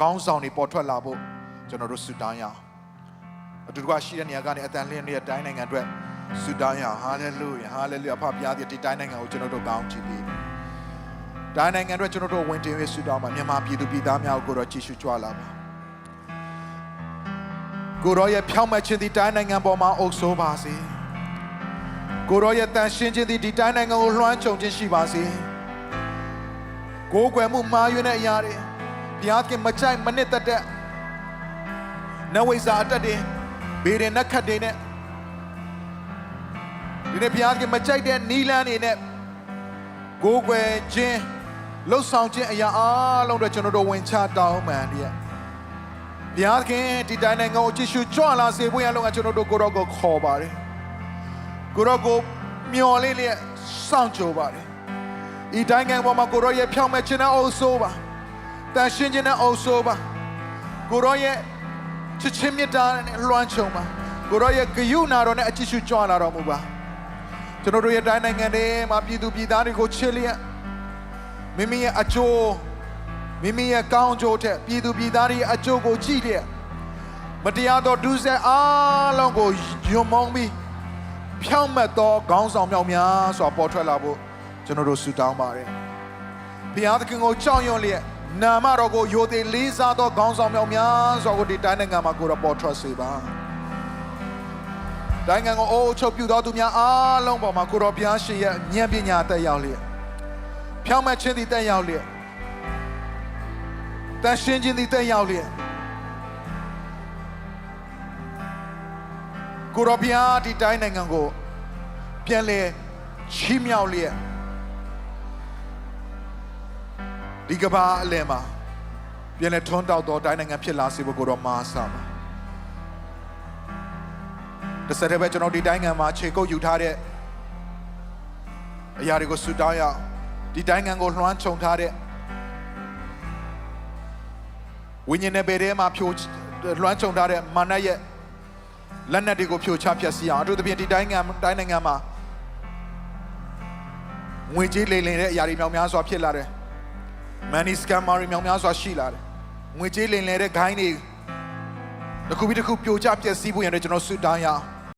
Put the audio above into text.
ခေါင်းဆောင်တွေပေါ်ထွက်လာဖို့ကျွန်တော်တို့ဆုတောင်းရအောင်အတူတကွရှိတဲ့နေရာကနေအတန်လင်းနေတဲ့တိုင်းနိုင်ငံအတွက်ဆုတောင်းရအောင်ဟာလေလုယာဟာလေလုယာဖဖရားဒီတိုင်းနိုင်ငံကိုကျွန်တော်တို့ကောင်းချီးပေးတိုင်းနိုင်ငံအတွက်ကျွန်တော်တို့ဝင်တင်ရဆုတောင်းပါမြန်မာပြည်သူပြည်သားများကိုတော့ကြည်ရှုကြွလာပါကိုရောရဲ့ဖြောင့်မတ်ခြင်းဒီတိုင်းနိုင်ငံပေါ်မှာအုပ်ဆိုးပါစေကိုရောရဲ့တန်ရှင်းခြင်းဒီဒီတိုင်းနိုင်ငံကိုလွှမ်းခြုံခြင်းရှိပါစေကိုယ်ွယ်မှုမှားယွင်းတဲ့အရာတွေ ဘုရားခင်မကြိုက်မနစ်သက်တဲ့နဝိဇာအတက်တွေဘေးရင်နက်ခတ်တွေနဲ့ဒီနေ့ဘုရားခင်မကြိုက်တဲ့နီလန်းတွေနဲ့ကိုယ်ွယ်ခြင်းလှုပ်ဆောင်ခြင်းအရာအားလုံးတွေကျွန်တော်တို့ဝင်ချတောင်းပန်တည်းဘုရားခင်ဒီတိုင်းနိုင်ငံကိုကြည့်ရှုကြွလာစေဖို့ရလုံးကကျွန်တော်တို့ကိုရောကိုခေါ်ပါတယ်ကိုရောကိုမျော်လင့်လျက်စောင့်ကြိုပါတယ်ဒီတိုင်းနိုင်ငံပေါ်မှာကိုရောရဲ့ဖြောင့်မဲ့ခြင်းနဲ့အုပ်ဆိုးပါ တန်ရှင်းခြင်းနဲ့အုပ်ဆိုးပါကိုရောရဲ့ချစ်ချင်းမြတ်တာနဲ့လွှမ်းခြုံပါကိုရောရဲ့ဂယုဏတော်နဲ့အကြည့်ရှုကြွလာတော်မူပါကျွန်တော်တို့ရဲ့တိုင်းနိုင်ငံတွေမှာပြည်သူပြည်သားတွေကိုချစ်လျက်မိမိရဲ့အကျိုးမိမိရဲ့ကောင်းကျိုးထက်ပြည်သူပြည်သားတွေရဲ့အကျိုးကိုကြည့်လျက်မတရားသောဒုစရိုက်အားလုံးကိုယွံမောင်းပြီးဖြောင့်မတ်သောခေါင်းဆောင်မြောက်များစွာပေါ်ထွက်လာဖို့ကျွန်တော်တို့ဆုတောင်းပါတယ်ဘုရားသခင်ကိုကြောက်ရွံ့လျက် နာမတော်ကိုယိုသေးလေးစားသောခေါင်းဆောင်မြောက်များစွာကိုဒီတိုင်းနိုင်ငံမှာကိုယ်တော်ပေါ်ထွက်စေပါတိုင်းငံကိုအိုးချုပ်ပြူသောသူများအားလုံးပေါ်မှာကိုတော်ဘုရားရှင်ရဲ့ဉာဏ်ပညာတက်ရောက်လျက်ဖြောင့်မတ်ခြင်းသည်တက်ရောက်လျက်တန်ရှင်းခြင်းသည်တက်ရောက်လျက်ကိုတော်ဘုရားဒီတိုင်းနိုင်ငံကိုပြန်လဲချီးမြှောက်လျက် ဒီကမ္ဘာအလယ်မှာပြန်လဲထွန်းတောက်သောတိုင်းနိုင်ငံဖြစ်လာစေဖို့ကိုတော်မာဆာပါတစ်ဆက်တည်းပဲကျွန်တော်ဒီတိုင်းငံမှာခြေကုပ်ယူထားတဲ့အရာတွေကိုဆူတောင်းရအောင်ဒီတိုင်းငံကိုလွှမ်းခြုံထားတဲ့ဝိညာဉ်နယ်ပယ်ထဲမှာဖြိုလွှမ်းခြုံထားတဲ့မာနရဲ့လက်နက်တွေကိုဖြိုချဖျက်ဆီးအောင်အထူးသဖြင့်ဒီတိုင်းငံတိုင်းနိုင်ငံမှာငွေကြေးလိမ်လည်တဲ့အရာတွေမြောက်များစွာဖြစ်လာတယ်။ money scammer တွေမြောက်များစွာရှိလာတယ်။ငွေကြေးလိမ်လည်တဲ့ဂိုင်းတွေတစ်ခုပြီးတစ်ခုပြိုကျပျက်စီးဖို့ရတဲ့ကျွန်တော်ဆူတောင်းရအောင်